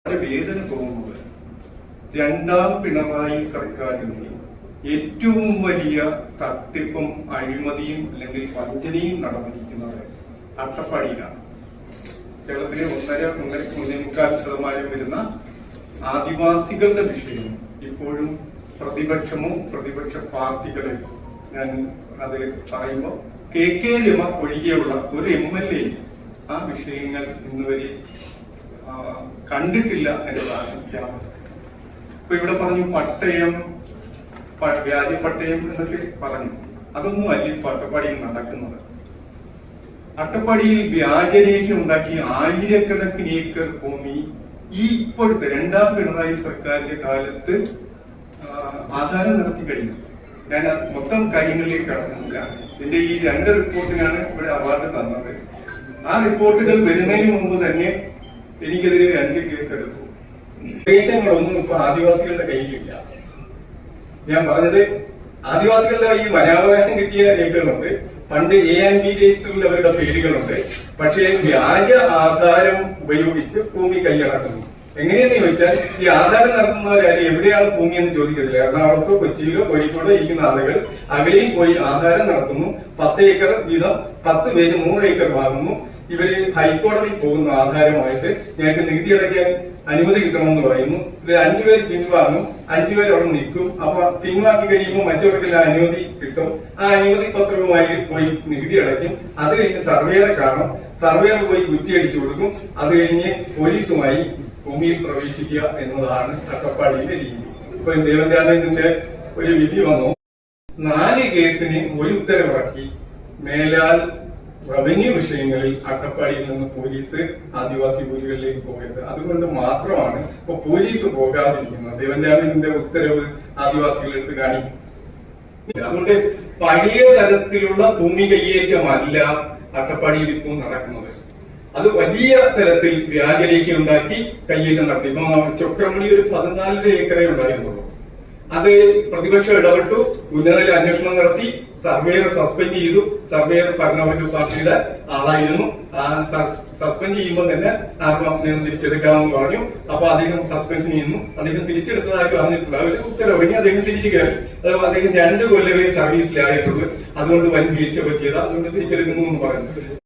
വളരെ വേദന തോന്നുന്നത് രണ്ടാം പിണറായി സർക്കാരിന്റെ ഏറ്റവും വലിയ തട്ടിപ്പും അഴിമതിയും അല്ലെങ്കിൽ വഞ്ചനയും നടന്നിരിക്കുന്നത് അട്ടപ്പാടിയിലാണ്. കേരളത്തിലെ ഒന്നര ഒന്നര ഒന്നേമുക്കാൽ ശതമാനം വരുന്ന ആദിവാസികളുടെ വിഷയം ഇപ്പോഴും പ്രതിപക്ഷമോ പ്രതിപക്ഷ പാർട്ടികളെ ഞാൻ അത് പറയുമ്പോൾ കെ കെ രമ ഒഴികെയുള്ള ഒരു എം എൽ എ ആ വിഷയങ്ങൾ ഇന്നുവരെ കണ്ടിട്ടില്ല എന്നതാണ് ഇപ്പൊ ഇവിടെ പറഞ്ഞു പട്ടയം വ്യാജ പട്ടയം എന്നൊക്കെ പറഞ്ഞു. അതൊന്നും അല്ല ഈ പട്ടപ്പാടിയിൽ നടക്കുന്നത്. അട്ടപ്പാടിയിൽ വ്യാജരേഖ ഉണ്ടാക്കി ആയിരക്കണക്കിന് ഏക്കർ ഭൂമി ഈ ഇപ്പോഴത്തെ രണ്ടാം പിണറായി സർക്കാരിന്റെ കാലത്ത് ആധാരം നടത്തി കഴിഞ്ഞു. ഞാൻ മൊത്തം കാര്യങ്ങളിലേക്ക് കടക്കുന്നില്ല എന്റെ ഈ രണ്ട് റിപ്പോർട്ടിനാണ് ഇവിടെ അവാർഡ് തന്നത്. ആ റിപ്പോർട്ടുകൾ വരുന്നതിന് മുമ്പ് തന്നെ എനിക്കെതിരെ രണ്ട് കേസ് എടുത്തു ഒന്നും ഇപ്പൊ ആദിവാസികളുടെ കയ്യിലില്ല. ഞാൻ പറഞ്ഞത് ആദിവാസികളുടെ ഈ വനാവകാശം കിട്ടിയ രേഖകളുണ്ട്. പണ്ട് എ ആൻഡ് ബി രജിസ്റ്ററിൽ അവരുടെ പേരുകളുണ്ട്. പക്ഷേ വ്യാജ ആധാരം ഉപയോഗിച്ച് ഭൂമി കൈയടക്കുന്നു. എങ്ങനെയെന്ന് ചോദിച്ചാൽ ഈ ആധാരം നടത്തുന്നവരാരും എവിടെയാണ് ഭൂമി എന്ന് ചോദിക്കത്തില്ല. എറണാകുളത്തോ കൊച്ചിയിലോ കോഴിക്കോടോ ഇരിക്കുന്ന ആളുകൾ അവരിൽ പോയി ആധാരം നടത്തുന്നു. പത്ത് ഏക്കർ വീതം പത്ത് പേര് നൂറ് ഏക്കർ വാങ്ങുന്നു. ഇവർ ഹൈക്കോടതി പോകുന്ന ആധാരമായിട്ട് ഞങ്ങൾക്ക് നികുതി അടയ്ക്കാൻ അനുമതി കിട്ടണമെന്ന് പറയുന്നു. ഇത് അഞ്ചു പേര് പിൻവാങ്ങും പേർ അവിടെ നിൽക്കും. അപ്പൊ പിൻവാങ്ങി കഴിയുമ്പോൾ മറ്റവർക്കെല്ലാം അനുമതി കിട്ടും. ആ അനുമതി പത്രവുമായി പോയി നികുതി അടയ്ക്കും. അത് കഴിഞ്ഞ് സർവേറെ കാണും സർവേർ പോയി കുറ്റിയടിച്ചു കൊടുക്കും. അത് കഴിഞ്ഞ് പോലീസുമായി ഭൂമിയിൽ പ്രവേശിക്കുക എന്നതാണ് അട്ടപ്പാടിയിലെ രീതി. ഇപ്പൊ ദേവന്താനന്ദന്റെ ഒരു വിധി വന്നു. നാല് കേസിന് ഒരു ഉത്തരവിറക്കി. മേലാൽ റവന്യൂ വിഷയങ്ങളിൽ അട്ടപ്പാടിയിൽ നിന്ന് പോലീസ് ആദിവാസി ഭൂമികളിലേക്ക് പോകരുത് അതുകൊണ്ട് മാത്രമാണ് ഇപ്പൊ പോലീസ് പോകാതിരിക്കുന്നത്. ദേവന്യാമിന്റെ ഉത്തരവ് ആദിവാസികൾ എടുത്ത് കാണിക്കും. അതുകൊണ്ട് പഴയ തരത്തിലുള്ള ഭൂമി കയ്യേറ്റമല്ല അട്ടപ്പാടിയിൽ ഇപ്പോൾ നടക്കുന്നത്. അത് വലിയ തരത്തിൽ വ്യാജരേഖ ഉണ്ടാക്കി കയ്യേറ്റം നടത്തി. ഇപ്പൊ ചൊക്രമണി ഒരു പതിനാലര ഏക്കറേ ഉണ്ടായിരുന്നുള്ളൂ. അത് പ്രതിപക്ഷം ഇടപെട്ടു ഉന്നതതല അന്വേഷണം നടത്തി സർവേയർ സസ്പെൻഡ് ചെയ്തു. സർവേയർ ഭരണപക്ഷ പാർട്ടിയുടെ ആളായിരുന്നു. സസ്പെൻഡ് ചെയ്യുമ്പോൾ തന്നെ ആറുമാസത്തിനകം തിരിച്ചെടുക്കാമെന്ന് പറഞ്ഞു. അപ്പൊ അദ്ദേഹം സസ്പെൻഷൻ ചെയ്യുന്നു. അദ്ദേഹം തിരിച്ചെടുത്തതായിട്ട് പറഞ്ഞിട്ടില്ല ഒരു ഇനി അദ്ദേഹം തിരിച്ചു കയറി. അതായത് അദ്ദേഹം രണ്ട് കൊല്ലമേ സർവീസിലായിട്ടുള്ളൂ. അതുകൊണ്ട് വൻ വീഴ്ച പറ്റിയത്. അതുകൊണ്ട് തിരിച്ചെടുക്കുന്നു എന്ന് പറഞ്ഞു